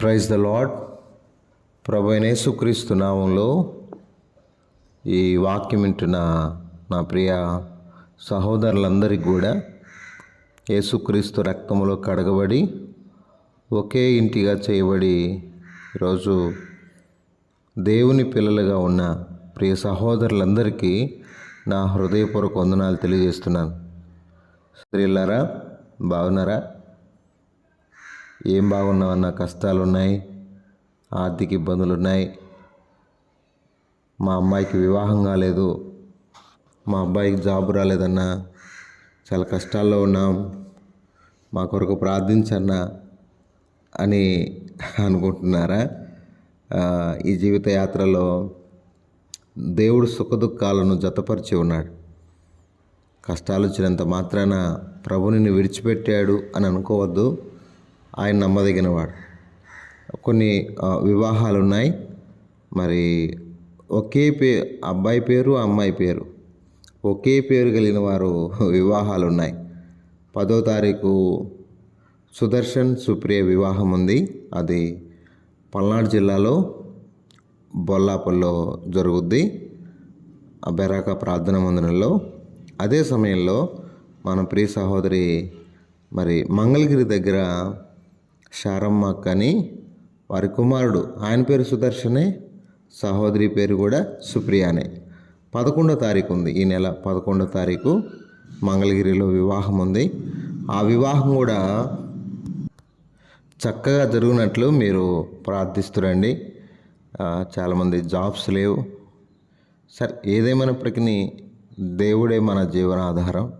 Praise the lord ప్రభు యేసుక్రీస్తు నామంలో ఈ వాక్యం వింటున్న నా ప్రియ సహోదరులందరికీ కూడా యేసుక్రీస్తు రక్తంలో కడగబడి ఒకే ఇంటిగా చేయబడి ఈరోజు దేవుని పిల్లలుగా ఉన్న ప్రియ సహోదరులందరికీ నా హృదయపూర్వక వందనాలు తెలియజేస్తున్నాను. స్త్రీలారా బాగున్నారా? ఏం బాగున్నావన్న కష్టాలు ఉన్నాయి ఆర్థిక ఇబ్బందులు ఉన్నాయి మా అమ్మాయికి వివాహం కాలేదు. మా అబ్బాయికి జాబ్ రాలేదన్నా. చాలా కష్టాల్లో ఉన్నాం. మా కొరకు ప్రార్థించన్నా అని అనుకుంటున్నారా? ఈ జీవిత యాత్రలో దేవుడు సుఖదుఖాలను జతపరిచి ఉన్నాడు. కష్టాలు వచ్చినంత మాత్రాన ప్రభుని విడిచిపెట్టాడు అని అనుకోవద్దు. ఆయన నమ్మదగినవాడు. కొన్ని వివాహాలు ఉన్నాయి మరి ఒకే పే అబ్బాయి పేరు అమ్మాయి పేరు. ఒకే పేరు కలిగిన వారు వివాహాలు ఉన్నాయి పదో తారీఖు సుదర్శన్ సుప్రియ వివాహం ఉంది. అది పల్నాడు జిల్లాలో బొల్లాపల్లో జరుగుద్ది. ఆ బెరాక ప్రార్థన మందిరంలో. అదే సమయంలో మన ప్రియ సహోదరి మరి మంగళగిరి దగ్గర శారమ్మక్క అని వారి కుమారుడు ఆయన పేరు సుదర్శనే సహోదరి పేరు కూడా సుప్రియానే. పదకొండో తారీఖు ఉంది ఈ నెల. పదకొండో తారీఖు మంగళగిరిలో వివాహం ఉంది. ఆ వివాహం కూడా చక్కగా జరిగినట్లు మీరు ప్రార్థిస్తురండి. చాలామంది జాబ్స్ లేవు. సరే ఏదేమైనప్పటికీ దేవుడే మన జీవనాధారం.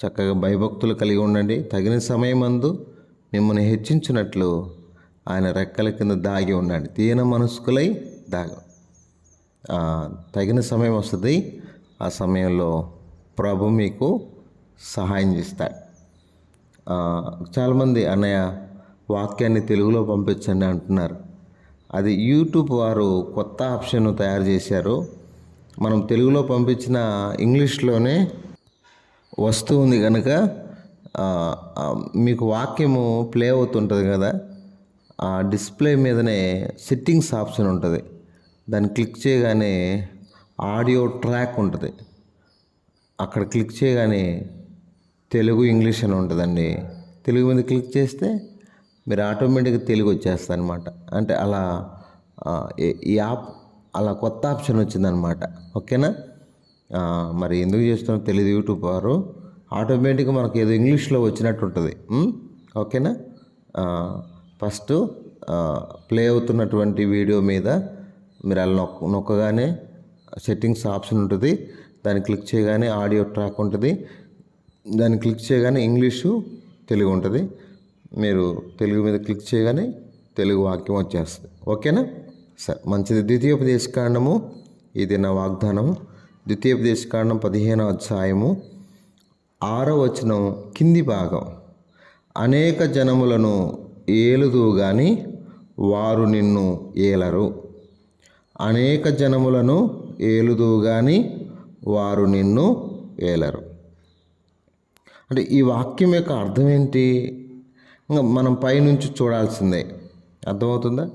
చక్కగా భయభక్తులు కలిగి ఉండండి. తగిన సమయం అందు మిమ్మల్ని హెచ్చించినట్లు ఆయన రెక్కల కింద దాగి ఉన్నాడు. దీన మనస్కులై దాగ. తగిన సమయం వస్తుంది. ఆ సమయంలో ప్రభు మీకు సహాయం చేస్తాడు. చాలామంది అన్నయ్య వాక్యాన్ని తెలుగులో పంపించండి అంటున్నారు. అది యూట్యూబ్ వారు కొత్త ఆప్షన్ తయారు చేశారు. మనం తెలుగులో పంపించిన ఇంగ్లీష్లోనే వస్తూ ఉంది కనుక మీకు వాక్యము ప్లే అవుతుంటుంది కదా? ఆ డిస్ప్లే మీదనే సెట్టింగ్స్ ఆప్షన్ ఉంటుంది. దాన్ని క్లిక్ చేయగానే ఆడియో ట్రాక్ ఉంటుంది. అక్కడ క్లిక్ చేయగానే తెలుగు ఇంగ్లీష్ అని ఉంటుందండి. తెలుగు మీద క్లిక్ చేస్తే మీరు ఆటోమేటిక్గా తెలుగు వచ్చేస్తుంది అనమాట అంటే అలా ఈ- ఈ యాప్ అలా కొత్త ఆప్షన్ వచ్చిందనమాట ఓకేనా? మరి ఎందుకు చేస్తున్నారో తెలియదు యూట్యూబ్ వారు. ఆటోమేటిక్గా మనకు ఏదో ఇంగ్లీష్లో వచ్చినట్టు ఉంటుంది. ఓకేనా? ఫస్ట్ ప్లే అవుతున్నటువంటి వీడియో మీద మీరు అలా నొక్క నొక్కగానే సెట్టింగ్స్ ఆప్షన్ ఉంటుంది. దాన్ని క్లిక్ చేయగానే ఆడియో ట్రాక్ ఉంటుంది. దాన్ని క్లిక్ చేయగానే ఇంగ్లీషు తెలుగు ఉంటుంది. మీరు తెలుగు మీద క్లిక్ చేయగానే తెలుగు వాక్యం వచ్చేస్తుంది. ఓకేనా? సరే మంచిది. ద్వితీయోపదేశ కాండము ఇది నా వాగ్దానము. ద్వితీయోపదేశ కాండం పదిహేనవ అధ్యాయము ఆరో వచనం కింది భాగం. అనేక జనములను ఏలుదువు గాని వారు నిన్ను ఏలరు. అనేక జనములను ఏలుదువు గాని వారు నిన్ను ఏలరు. అంటే ఈ వాక్యం యొక్క అర్థం ఏంటి? ఇంకా మనం పైనుంచి చూడాల్సిందే. అర్థమవుతుందా?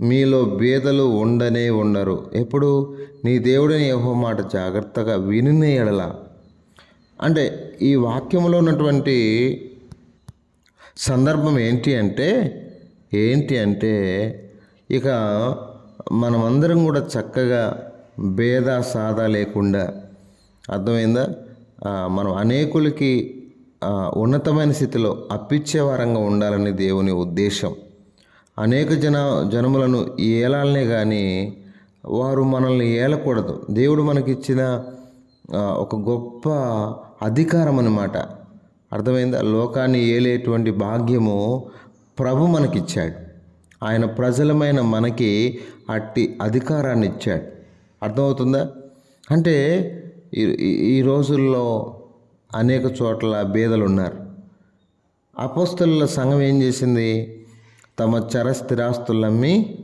మీలో బేదలు ఉండనే ఉండరు. ఎప్పుడు? నీ దేవుడిని యెహోవా మాట జాగ్రత్తగా వినిన ఎడల. అంటే ఈ వాక్యంలో ఉన్నటువంటి సందర్భం ఏంటి అంటే ఏంటి అంటే ఇక మనమందరం కూడా చక్కగా భేద సాదా లేకుండా అర్థమైందా? మనం అనేకులకి ఉన్నతమైన స్థితిలో అప్పిచ్చే వారంగా ఉండాలని దేవుని ఉద్దేశం. అనేక జన జనములను ఏలాలనే కానీ వారు మనల్ని ఏలకూడదు. దేవుడు మనకిచ్చిన ఒక గొప్ప అధికారం అన్నమాట అర్థమైందా? లోకాన్ని ఏలేటువంటి భాగ్యము ప్రభు మనకిచ్చాడు. ఆయన ప్రజలమైన మనకి అట్టి అధికారాన్ని ఇచ్చాడు అర్థమవుతుందా? అంటే ఈ ఈ- రోజుల్లో అనేక చోట్ల బేదలు ఉన్నారు అపోస్తలుల సంఘం ఏం చేసింది? తమ చర స్థిరాస్తులమ్మి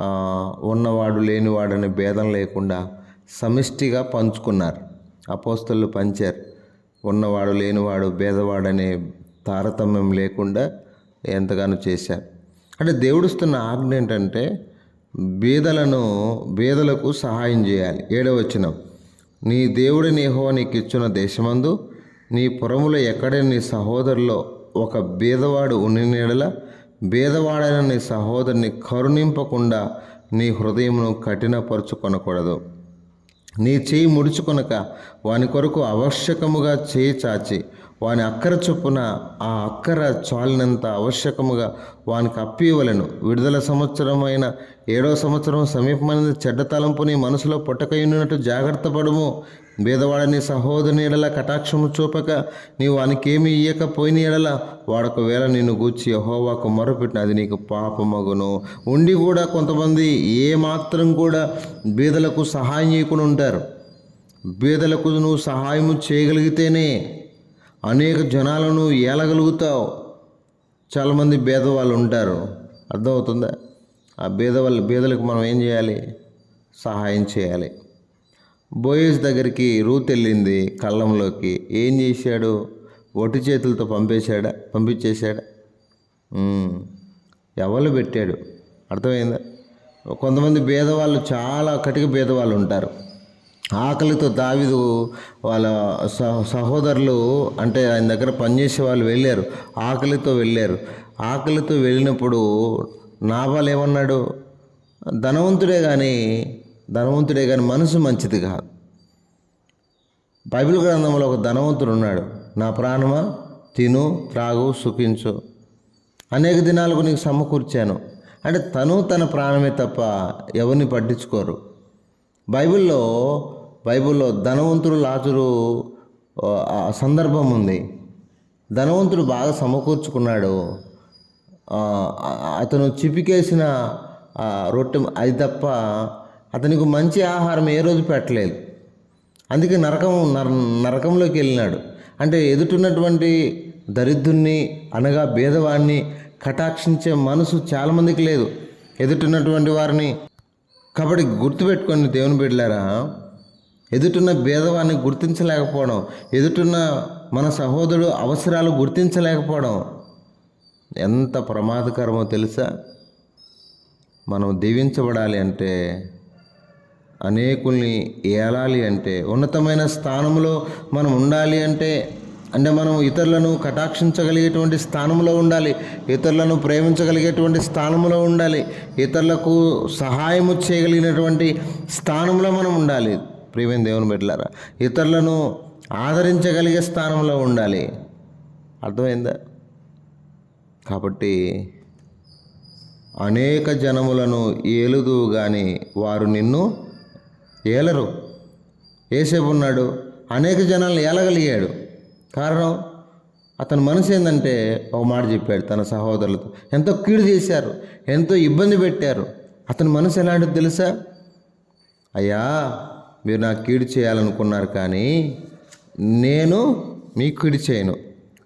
ఆ, ఉన్నవాడు లేనివాడనే భేదం లేకుండా సమిష్టిగా పంచుకున్నారు. అపోస్తులు పంచారు. ఉన్నవాడు లేనివాడు భేదవాడనే తారతమ్యం లేకుండా ఎంతగానో చేశారు అంటే దేవుడిస్తున్న ఆజ్ఞ ఏంటంటే బీదలను బీదలకు సహాయం చేయాలి. ఏడవచనం నీ దేవుడి యెహోవా నీకు ఇచ్చిన దేశమందు నీ పురములో ఎక్కడ నీ సహోదరులో ఒక బీదవాడు ఉన్ని నీడల బీదవాడైన నీ సహోదరుని కరుణింపకుండా నీ హృదయమును కఠినపరుచుకొనకూడదు. నీ చేయి ముడుచుకొనక వాని కొరకు ఆవశ్యకముగా చేయి చాచి. వాని అక్కర చొప్పున ఆ అక్కర చాలినంత ఆవశ్యకముగా వానికి అప్పివ్వలను విడుదల సంవత్సరమైన ఏడో సంవత్సరం సమీపమైనది చెడ్డ తలంపుని మనసులో పుట్టకయున్నట్టు జాగ్రత్త పడము. బీదవాడని సహోదరుని ఎడల కటాక్షము చూపక నీవు వానికేమి ఇయ్యకపోయిన ఎడల వాడొకవేళ నిన్ను గూర్చి యహోవాకు మొరపెట్టిన అది నీకు పాపమగును. ఉండి కూడా కొంతమంది ఏ మాత్రం కూడా బీదలకు సహాయం చేయకుండా ఉంటారు. బీదలకు నువ్వు సహాయం చేయగలిగితేనే అనేక జనాలను ఏలగలుగుతావు. చాలామంది భేదవాళ్ళు ఉంటారు అర్థమవుతుందా? ఆ భేదవాళ్ళ బీదలకు మనం ఏం చేయాలి? సహాయం చేయాలి. బోయస్ దగ్గరికి రూత్ వెళ్ళింది కళ్ళంలోకి. ఏం చేశాడు? ఒట్టి చేతులతో పంపేశాడా? పంపించేశాడా? ఎవరు పెట్టాడు? అర్థమైందా? కొంతమంది భేదవాళ్ళు చాలా కటిక భేదవాళ్ళు ఉంటారు ఆకలితో దావిదు వాళ్ళ సహ సహోదరులు అంటే ఆయన దగ్గర పనిచేసే వాళ్ళు వెళ్ళారు. ఆకలితో వెళ్ళారు. ఆకలితో వెళ్ళినప్పుడు నాబాల్ ఏమన్నాడు? ధనవంతుడే కానీ ధనవంతుడే కానీ మనసు మంచిది కాదు. బైబిల్ గ్రంథంలో ఒక ధనవంతుడు ఉన్నాడు. నా ప్రాణమా? తిను త్రాగు సుఖించు. అనేక దినాలకు నీకు సమకూర్చాను. అంటే తను తన ప్రాణమే తప్ప ఎవరిని పట్టించుకోరు. బైబిల్లో బైబిల్లో ధనవంతుడు లాజరు సందర్భం ఉంది. ధనవంతుడు బాగా సమకూర్చుకున్నాడు. అతను చిపికేసిన రొట్టె అది తప్ప అతనికి మంచి ఆహారం ఏ రోజు పెట్టలేదు. అందుకే నరకం నర నరకంలోకి వెళ్ళినాడు. అంటే ఎదుటిన్నటువంటి దరిద్రుణ్ణి అనగా భేదవాడిని కటాక్షించే మనసు చాలామందికి లేదు. ఎదుటిన్నటువంటి వారిని కాబట్టి గుర్తుపెట్టుకోండి దేవుని బిడ్డలారా ఎదుటున్న భేదవాన్ని గుర్తించలేకపోవడం ఎదుటున్న మన సహోదరుడు అవసరాలు గుర్తించలేకపోవడం ఎంత ప్రమాదకరమో తెలుసా? మనం దీవించబడాలి అంటే అనేకుల్ని ఏలాలి అంటే ఉన్నతమైన స్థానంలో మనం ఉండాలి అంటే అంటే మనం ఇతరులను కటాక్షించగలిగేటువంటి స్థానంలో ఉండాలి ఇతరులను ప్రేమించగలిగేటువంటి స్థానంలో ఉండాలి ఇతరులకు సహాయము చేయగలిగినటువంటి స్థానంలో మనం ఉండాలి. ప్రియమైన దేవుని బిడ్డలారా ఇతరులను ఆదరించగలిగే స్థానంలో ఉండాలి. అర్థమైందా? కాబట్టి అనేక జనములను ఏలుదు కానీ వారు నిన్ను ఏలరు. ఏసేపు ఉన్నాడు అనేక జనాలను ఏలగలిగాడు. కారణం? అతని మనసు ఏంటంటే ఒక మాట చెప్పాడు తన సహోదరులతో. ఎంతో కీడు చేశారు ఎంతో ఇబ్బంది పెట్టారు. అతని మనసు ఎలాంటిది తెలుసా? అయ్యా మీరు నాకు కీడు చేయాలనుకున్నారు కానీ నేను మీకు కీడు చేయను.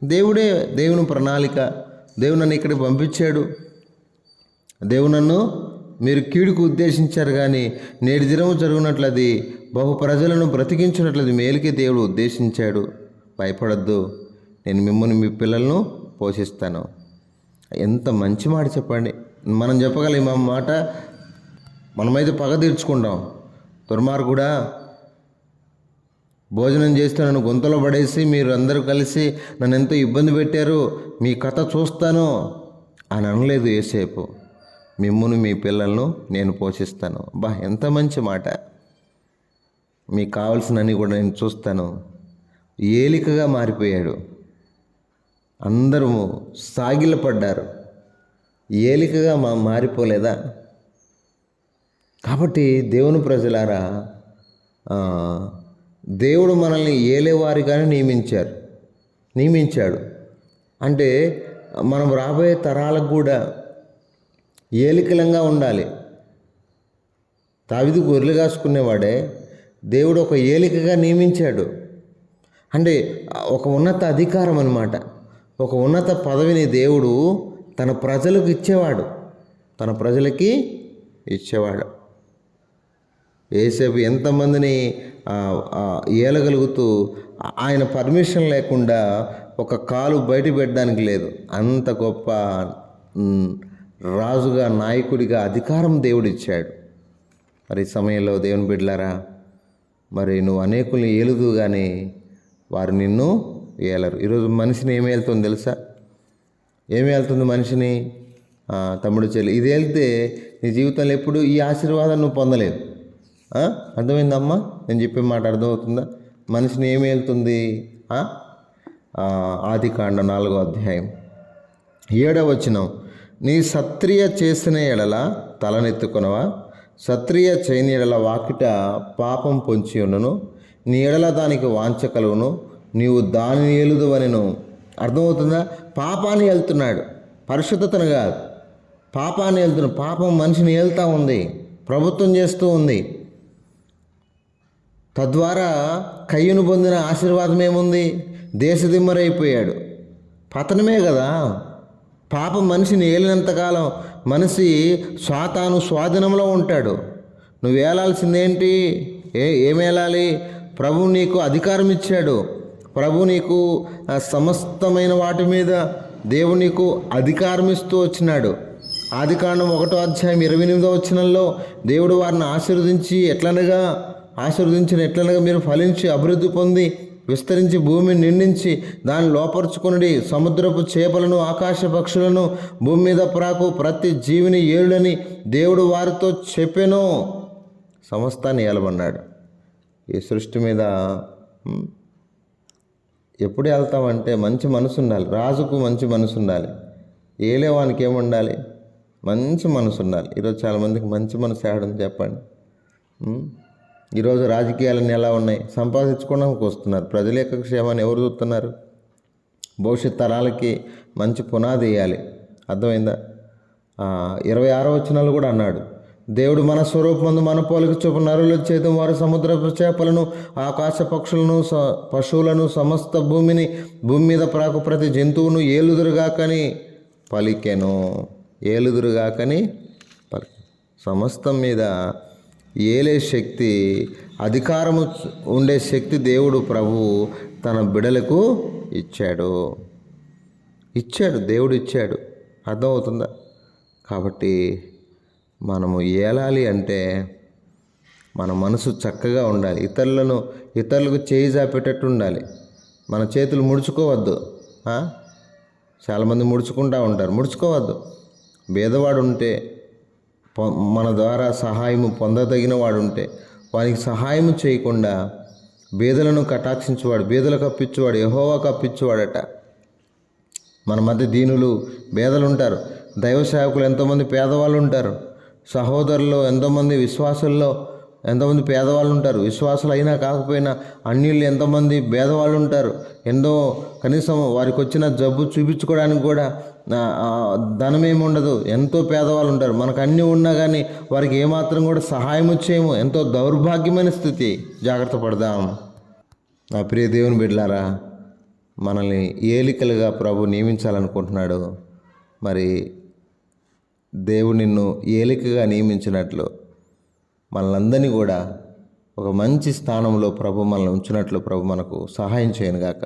దేవుడే దేవుని ప్రణాళిక. దేవుడు నన్ను ఇక్కడికి పంపించాడు. దేవుడు నన్ను మీరు కీడుకు ఉద్దేశించారు కానీ నేటి దినము జరుగునట్లది అది బహు ప్రజలను బ్రతికించినట్లు అది మేలుకే దేవుడు ఉద్దేశించాడు. భయపడద్దు. నేను మిమ్మల్ని మీ పిల్లలను పోషిస్తాను. ఎంత మంచి మాట చెప్పండి. మనం చెప్పగలం మా మాట. మనమైతే పగ తీర్చుకుంటాం. దుర్మార్గుడా భోజనం చేస్తే నన్ను గొంతులో పడేసి మీరు అందరూ కలిసి నన్ను ఎంతో ఇబ్బంది పెట్టారు మీ కథ చూస్తాను అని అనలేదు ఏసేపు మిమ్మును మీ పిల్లలను నేను పోషిస్తాను. బా ఎంత మంచి మాట. మీకు కావాల్సినన్ని కూడా నేను చూస్తాను. ఏలికగా మారిపోయాడు. అందరూ సాగిలపడ్డారు. ఏలికగా మా మారిపోలేదా? కాబట్టి దేవుని ప్రజలారా దేవుడు మనల్ని ఏలేవారిగానే నియమించారు నియమించాడు. అంటే మనం రాబోయే తరాలకు కూడా ఏలికలంగా ఉండాలి. తావిది గొర్రెలు కాసుకునేవాడే దేవుడు ఒక ఏలికగా నియమించాడు. అంటే ఒక ఉన్నత అధికారం అనమాట ఒక ఉన్నత పదవిని దేవుడు తన ప్రజలకు ఇచ్చేవాడు. తన ప్రజలకి ఇచ్చేవాడు. ఏసేపు ఎంతమందిని ఏలగలుగుతూ ఆయన పర్మిషన్ లేకుండా ఒక కాలు బయట పెట్టడానికి లేదు. అంత గొప్ప రాజుగా నాయకుడిగా అధికారం దేవుడు ఇచ్చాడు మరి సమయంలో దేవుని బిడ్డలారా మరి నువ్వు అనేకుల్ని ఏలుదు కానీ వారు నిన్ను ఏలరు. ఈరోజు మనిషిని ఏమి వెళ్తుంది తెలుసా? ఏమి వెళ్తుంది మనిషిని? తమ్ముడు చెల్లి ఇది వెళ్తే నీ జీవితంలో ఎప్పుడు ఈ ఆశీర్వాదం నువ్వు పొందలేవు. అర్థమైందమ్మా? నేను చెప్పే మాట అర్థమవుతుందా? మనిషిని ఏమి వెళ్తుంది ఆది కాండ నాలుగో అధ్యాయం. ఏడవ వచనం నీ సత్రియ చేసిన ఎడల తలనెత్తుకునవా? సత్రియ చేయని ఎడల వాకిట పాపం పొంచి ఉండును నీ ఎడల దానికి వాంచ కలుగును. నీవు దానిని ఏలుదువనెను. అర్థమవుతుందా? పాపాన్ని వెళ్తున్నాడు పరిశుద్ధతను కాదు. పాపాన్ని వెళ్తున్నాడు పాపం మనిషిని వెళ్తూ ఉంది. ప్రభుత్వం చేస్తూ ఉంది. తద్వారా కయ్యను పొందిన ఆశీర్వాదం ఏముంది? దేశదిమ్మరైపోయాడు. పతనమే కదా పాపం మనిషిని ఏలినంతకాలం మనిషి స్వాతాను స్వాధీనంలో ఉంటాడు. నువ్వు ఏలాల్సిందేంటి? ఏ ఏమేలాలి ప్రభు నీకు అధికారం ఇచ్చాడు. ప్రభు నీకు సమస్తమైన వాటి మీద దేవుడు నీకు అధికారం ఇస్తూ వచ్చినాడు. ఆది కాండం ఒకటో అధ్యాయం ఇరవై ఎనిమిదో వచ్చినంలో దేవుడు వారిని ఆశీర్వదించి ఎట్లనగా ఆశీర్వదించిన ఎట్లనగా మీరు ఫలించి అభివృద్ధి పొంది విస్తరించి భూమిని నిండించి దాన్ని లోపరుచుకుని సముద్రపు చేపలను ఆకాశ పక్షులను భూమి మీద ప్రాకు ప్రతి జీవిని ఏళ్ళని దేవుడు వారితో చెప్పెను. సమస్తాన్ని ఏలమన్నాడు ఈ సృష్టి మీద ఎప్పుడు వెళ్తామంటే మంచి మనసు ఉండాలి. రాజుకు మంచి మనసు ఉండాలి. ఏలేవానికి ఏముండాలి? మంచి మనసు ఉండాలి. ఈరోజు చాలామందికి మంచి మనసు ఏడని చెప్పండి. ఈరోజు రాజకీయాలన్నీ ఎలా ఉన్నాయి? సంపాదించుకోవడానికి వస్తున్నారు. ప్రజల యొక్క క్షేమాన్ని ఎవరు చూస్తున్నారు? భవిష్యత్ తరాలకి మంచి పునాది వేయాలి. అర్థమైందా? ఇరవై ఆరో వచనాలు కూడా అన్నాడు. దేవుడు మన స్వరూపమందు మన పోలికి చొప్పు నరులు చేతం వారు సముద్రపు చేపలను ఆకాశ పక్షులను స- పశువులను సమస్త భూమిని భూమి మీద ప్రాకు ప్రతి జంతువును ఏలుదురుగాకని పలికెను. ఏలుదురుగాకని పలి సమస్తం మీద ఏలే శక్తి అధికారము ఉండే శక్తి దేవుడు ప్రభువు తన బిడలకు ఇచ్చాడు. ఇచ్చాడు దేవుడు ఇచ్చాడు. అర్థమవుతుందా? కాబట్టి మనము ఏలాలి అంటే మన మనసు చక్కగా ఉండాలి. ఇతరులను ఇతరులకు చేయి జాపేటట్టు ఉండాలి. మన చేతులు ముడుచుకోవద్దు. చాలామంది ముడుచుకుంటూ ఉంటారు. ముడుచుకోవద్దు. భేదవాడు ఉంటే మన ద్వారా సహాయము పొందదగిన వాడు ఉంటే వానికి సహాయం చేయకుండా బేదలను కటాక్షించేవాడు బేదలకు అప్పించేవాడు యహోవా కప్పించేవాడట మన మధ్య దీనులు బేదలు ఉంటారు దైవ సేవకులు ఎంతోమంది పేదవాళ్ళు ఉంటారు సహోదరులు ఎంతోమంది విశ్వాసుల్లో ఎంతోమంది పేదవాళ్ళు ఉంటారు? విశ్వాసులు అయినా కాకపోయినా అన్యుళ్ళు ఎంతోమంది పేదవాళ్ళు ఉంటారు ఎంతో కనీసం వారికి వచ్చిన జబ్బు చూపించుకోవడానికి కూడా ధనం ఏమి ఉండదు ఎంతో పేదవాళ్ళు ఉంటారు మనకు అన్నీ ఉన్నా కానీ వారికి ఏమాత్రం కూడా సహాయం చేయము ఎంతో దౌర్భాగ్యమైన స్థితి. జాగ్రత్త పడదాం. నా ప్రియ దేవుని బిడ్డలారా మనల్ని ఏలికలుగా ప్రభు నియమించాలనుకుంటున్నాడు. మరి దేవుడు నిన్ను ఏలికగా నియమించినట్లు మనలందరినీ కూడా ఒక మంచి స్థానంలో ప్రభు మనల్ని ఉంచినట్లు ప్రభు మనకు సహాయం చేయనుగాక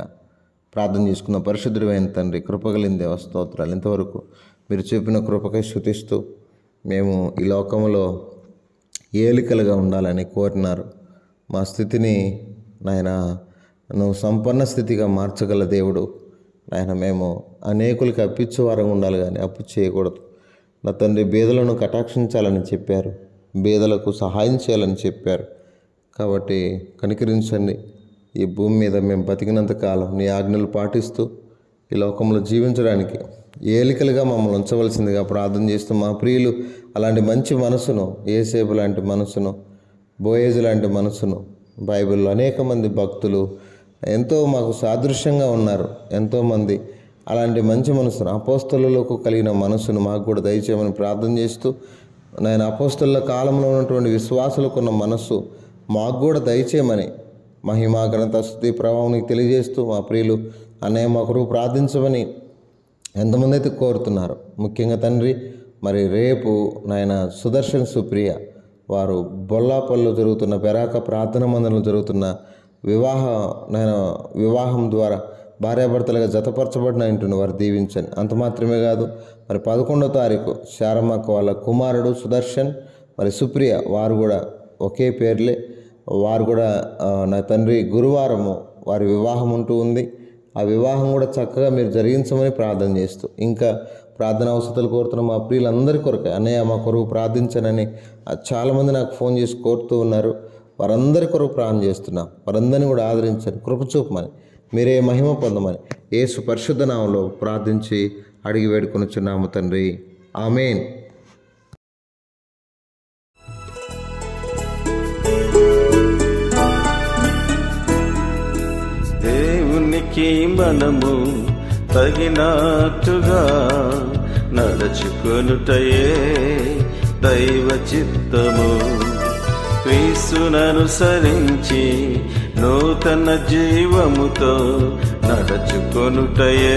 ప్రార్థన చేసుకున్న పరిశుద్ధుడైన తండ్రి కృపగలిన దేవ స్తోత్రాలు. ఇంతవరకు మీరు చెప్పిన కృపకై శృతిస్తూ మేము ఈ లోకంలో ఏలికలుగా ఉండాలని కోరినారు. మా స్థితిని నాయన నువ్వు సంపన్న స్థితిగా మార్చగల దేవుడు. నాయన మేము అనేకులకి అప్పిచ్చే ఉండాలి కానీ అప్పు చేయకూడదు. నా తండ్రి బీదలను కటాక్షించాలని చెప్పారు. బీదలకు సహాయం చేయాలని చెప్పారు. కాబట్టి కనికరించండి. ఈ భూమి మీద మేము బతికినంత కాలం నీ ఆజ్ఞలు పాటిస్తూ ఈ లోకంలో జీవించడానికి ఏలికలుగా మమ్మల్ని ఉంచవలసిందిగా ప్రార్థన చేస్తూ మా ప్రియులు అలాంటి మంచి మనసును ఏసేపు లాంటి మనసును బోయేజు లాంటి మనసును బైబిల్లో అనేక మంది భక్తులు ఎంతో మాకు సాదృశ్యంగా ఉన్నారు. ఎంతోమంది అలాంటి మంచి మనసును అపోస్తలకు కలిగిన మనసును మాకు కూడా దయచేయమని ప్రార్థన చేస్తూ నేను అపోస్తుల కాలంలో ఉన్నటువంటి విశ్వాసులకున్న మనస్సు మాకు కూడా దయచేయమని మహిమా ఘనత స్థుతి ప్రభావం తెలియజేస్తూ మా ప్రియులు అన్నయ్య మా కొరకు ప్రార్థించమని ఎంతమంది అయితే కోరుతున్నారు. ముఖ్యంగా తండ్రి మరి రేపు నాయన సుదర్శన్ సుప్రియ వారు బొల్లాపల్లిలో జరుగుతున్న పెరాక ప్రార్థన మందిరంలో జరుగుతున్న వివాహ నాయన వివాహం ద్వారా భార్యాభర్తలుగా జతపరచబడిన ఇంటిని వారు దీవించండి. అంత మాత్రమే కాదు మరి పదకొండో తారీఖు శారమ్మకు వాళ్ళ కుమారుడు సుదర్శన్ మరి సుప్రియ వారు కూడా ఒకే పేర్లే. వారు కూడా నా తండ్రి గురువారము వారి వివాహం ఉంటూ ఉంది. ఆ వివాహం కూడా చక్కగా మీరు జరిగించమని ప్రార్థన చేస్తూ ఇంకా ప్రార్థన అవసరాలు కోరుతున్న మా ప్రియులందరి కొరకు అన్నయ్య మా కొరకు ప్రార్థించనని చాలామంది నాకు ఫోన్ చేసి కోరుతూ ఉన్నారు. వారందరి కొరకు ప్రార్థన చేస్తున్నాం. వారందరినీ కూడా ఆదరించండి కృపచూపమని మీరే మహిమ పొందమని యేసు పరిశుద్ధ నామంలో ప్రార్థించి అడిగి వేడుకొనుచున్నాము తండ్రి. ఆమెన్. దేవునికి మనము తగినట్టుగా నడుచుకొనుటయే దైవ చిత్తము. క్రీస్తుననుసరించి నూతన జీవముతో నడుచుకొనుటయే